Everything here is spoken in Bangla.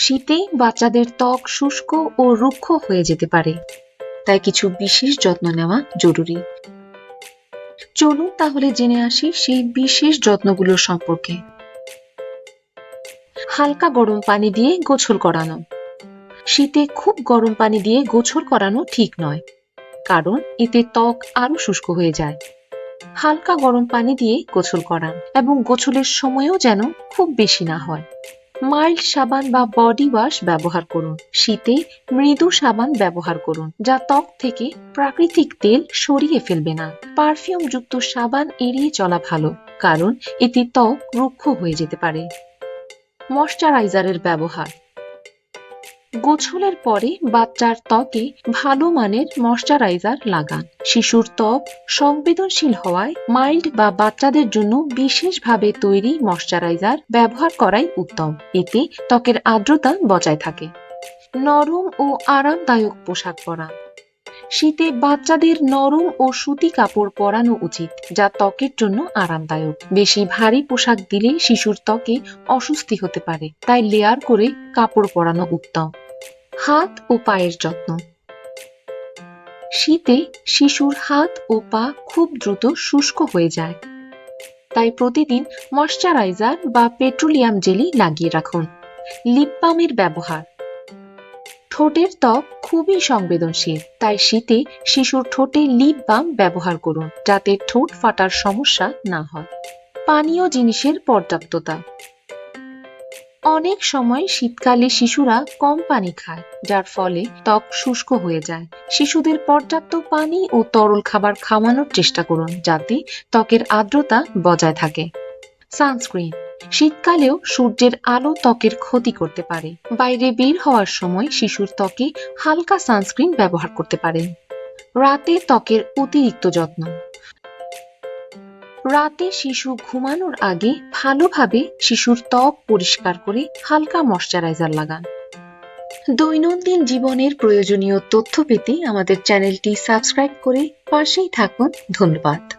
শীতে বাচ্চাদের ত্বক শুষ্ক ও রুক্ষ হয়ে যেতে পারে। তাই কিছু বিশেষ যত্ন নেওয়া জরুরি। চলুন তাহলে জেনে আসি সেই বিশেষ যত্নগুলো সম্পর্কে। হালকা গরম পানি দিয়ে গোসল করানো। শীতে খুব গরম পানি দিয়ে গোসল করানো ঠিক নয়, কারণ এতে ত্বক আরও শুষ্ক হয়ে যায়। হালকা গরম পানি দিয়ে গোসল করান এবং গোসলের সময়ও যেন খুব বেশি না হয়। মাইল্ড সাবান বা বডি ওয়াশ ব্যবহার করুন। শীতে মৃদু সাবান ব্যবহার করুন, যা ত্বক থেকে প্রাকৃতিক তেল সরিয়ে ফেলবে না। পারফিউম যুক্ত সাবান এড়িয়ে চলা ভালো, কারণ এতে ত্বক রুক্ষ হয়ে যেতে পারে। ময়শ্চারাইজারের ব্যবহার গোছলের পরে বাচ্চার ত্বকে ভালো মানের ময়শ্চারাইজার লাগান। শিশুর ত্বক সংবেদনশীল হওয়ায় মাইল্ড বা বাচ্চাদের জন্য বিশেষভাবে তৈরি ময়শ্চারাইজার ব্যবহার করাই উত্তম। এতে ত্বকের আর্দ্রতা বজায় থাকে। নরম ও আরামদায়ক পোশাক পরা। শীতে বাচ্চাদের নরম ও সুতি কাপড় পরানো উচিত, যা ত্বকের জন্য আরামদায়ক। বেশি ভারী পোশাক দিলে শিশুর ত্বকে অস্বস্তি হতে পারে, তাই লেয়ার করে কাপড় পরানো উত্তম। হাত ও পায়ের যত্ন। শীতে শিশুর হাত ও পা খুব দ্রুত শুষ্ক হয়ে যায়, তাই প্রতিদিন ময়শ্চারাইজার বা পেট্রোলিয়াম জেলি লাগিয়ে রাখুন। লিপ বামের ব্যবহার। ঠোঁটের ত্বক খুবই সংবেদনশীল, তাই শীতে শিশুর ঠোঁটে লিপ বাম ব্যবহার করুন, যাতে ঠোঁট ফাটার সমস্যা না হয়। পানীয় জিনিসের পর্যাপ্ততা। অনেক সময় শীতকালে শিশুরা কম পানি খায়, যার ফলে ত্বক শুষ্ক হয়ে যায়। শিশুদের পর্যাপ্ত পানি ও তরল খাবার খাওয়ানোর চেষ্টা করুন, যাতে ত্বকের আর্দ্রতা বজায় থাকে। সানস্ক্রিন। শীতকালেও সূর্যের আলো ত্বকের ক্ষতি করতে পারে। বাইরে বের হওয়ার সময় শিশুর ত্বকে হালকা সানস্ক্রিন ব্যবহার করতে পারেন। রাতে ত্বকের অতিরিক্ত যত্ন। রাতে শিশু ঘুমানোর আগে ভালোভাবে শিশুর ত্বক পরিষ্কার করে হালকা ময়শ্চারাইজার লাগান। দৈনন্দিন জীবনের প্রয়োজনীয় তথ্য পেতে আমাদের চ্যানেলটি সাবস্ক্রাইব করে পাশেই থাকুন। ধন্যবাদ।